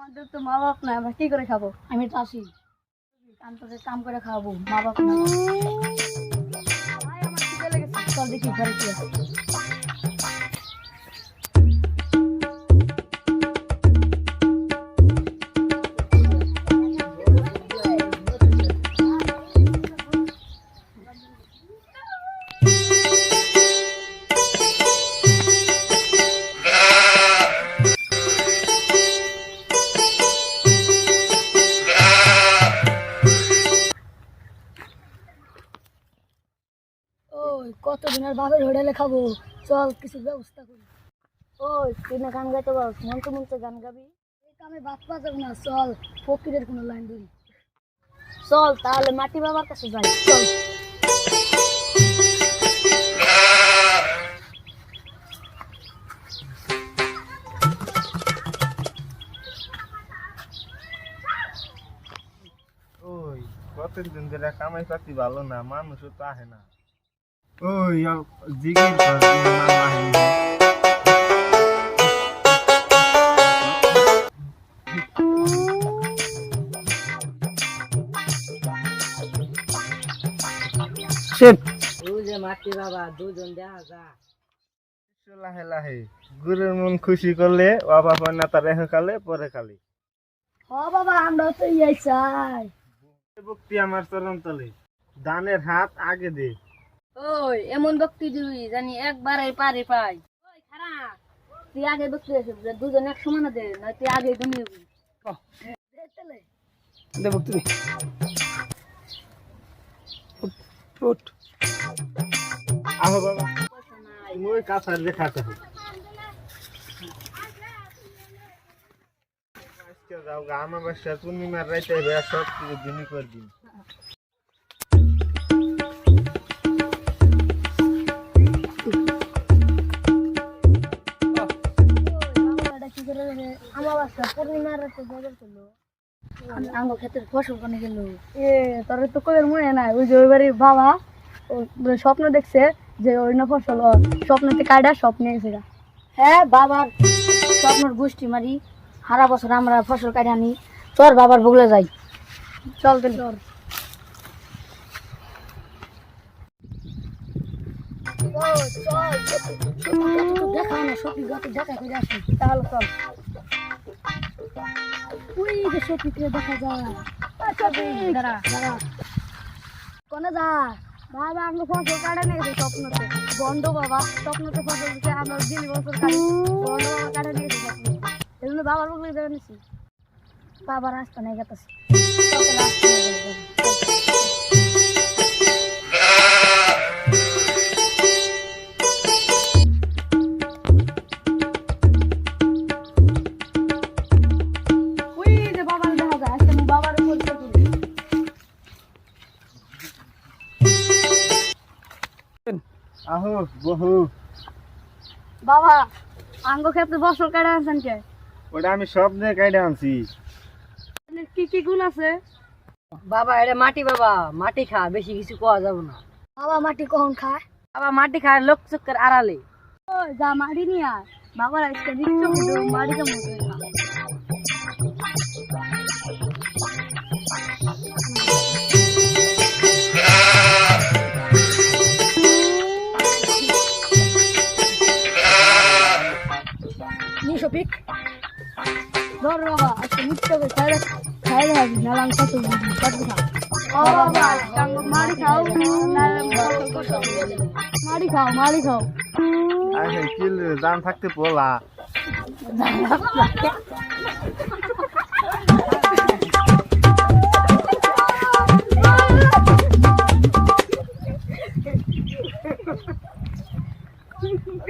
আমাদের তো মা বাপ নাই, আমরা কি করে খাব? আমি চাষি কাম করে কাম করে খাওয়াবো, মা বাপ না চল দেখি ঘরে কি আছে। ওই কতদিন আর বাপের হোটেলে খাব চল, কিছু ব্যবস্থা করি। ওই তুই না গান গাইতে পারো গান গাবি। এই কামে না, চল, ফকিরের কোনো লাইন ধরি। চল, তাহলে মাটি বাবার কাছে যাই, চল। কতদিন ধরে কামাই পাতি ভালো না, মানুষও তো আহে না। নাম আহে যে মাটি বাবা দুজন দেখা যা। লাহে লাহে গুরুর মন খুশি করলে বাবা না তার কালে পরে কালে। হ বাবা আমরা তো ইয়াই চাই ভক্তি আমার চরণ তলে দানের হাত আগে দে। ওই এমন ব্যক্তি দিবি জানি একবারে পারে পাই ওই খারা তুই আগে ব্যক্তি আছে দুজন এক সমান দে না তুই আগে ঘুমিয়ে দেব তুমি উঠ আহো বাবা। তুমি ওই কাছার আজকে যাও গা আমার বাসা পূর্ণিমার রাইতে সব কিছু দিনই করে দিন ফসল তোর স্বপ্ন দেখছে যে ওই ফসল স্বপ্নতে গেছে হ্যাঁ বাবার স্বপ্নর গোষ্ঠী মারি সারা বছর আমরা ফসল কাটে আনি তোর বাবার বগলে যাই চল তাহলে চল দেখা না গত দেখা করে আসি তাহলে সত্যি দেখা যায় দাঁড়া দাঁড়া কোনে যা বাবা আমরা ফসল কাটে নিয়ে গেছে স্বপ্নতে বন্ধ বাবা স্বপ্নতে ফসল দিতে আমরা দিন বছর কাটি বন্ধ বাবা কাটে নিয়ে গেছে এই জন্য বাবার রাস্তা নেই ওই আহো বহু। বাবা আঙ্গ ক্ষেত্রে বছর কাটা আনছেন কে? ওটা আমি সব দিয়ে কাইডে আনছি কি কি গুণ আছে? বাবা এটা মাটি বাবা মাটি খা বেশি কিছু কোয়া যাব না। বাবা মাটি কখন খায়? বাবা মাটি খায় লোক চক্কর আড়ালে। ও যা মাটি নিয়ে আয়। বাবার আজকে মুঠো মাটি কেমন আজকে নিত্য করে খাই খাই খাবি আমি কত কত খা ও বাবা মারি খাও মারি খাও মারি খাও আরে কিল জান থাকতে? পোলা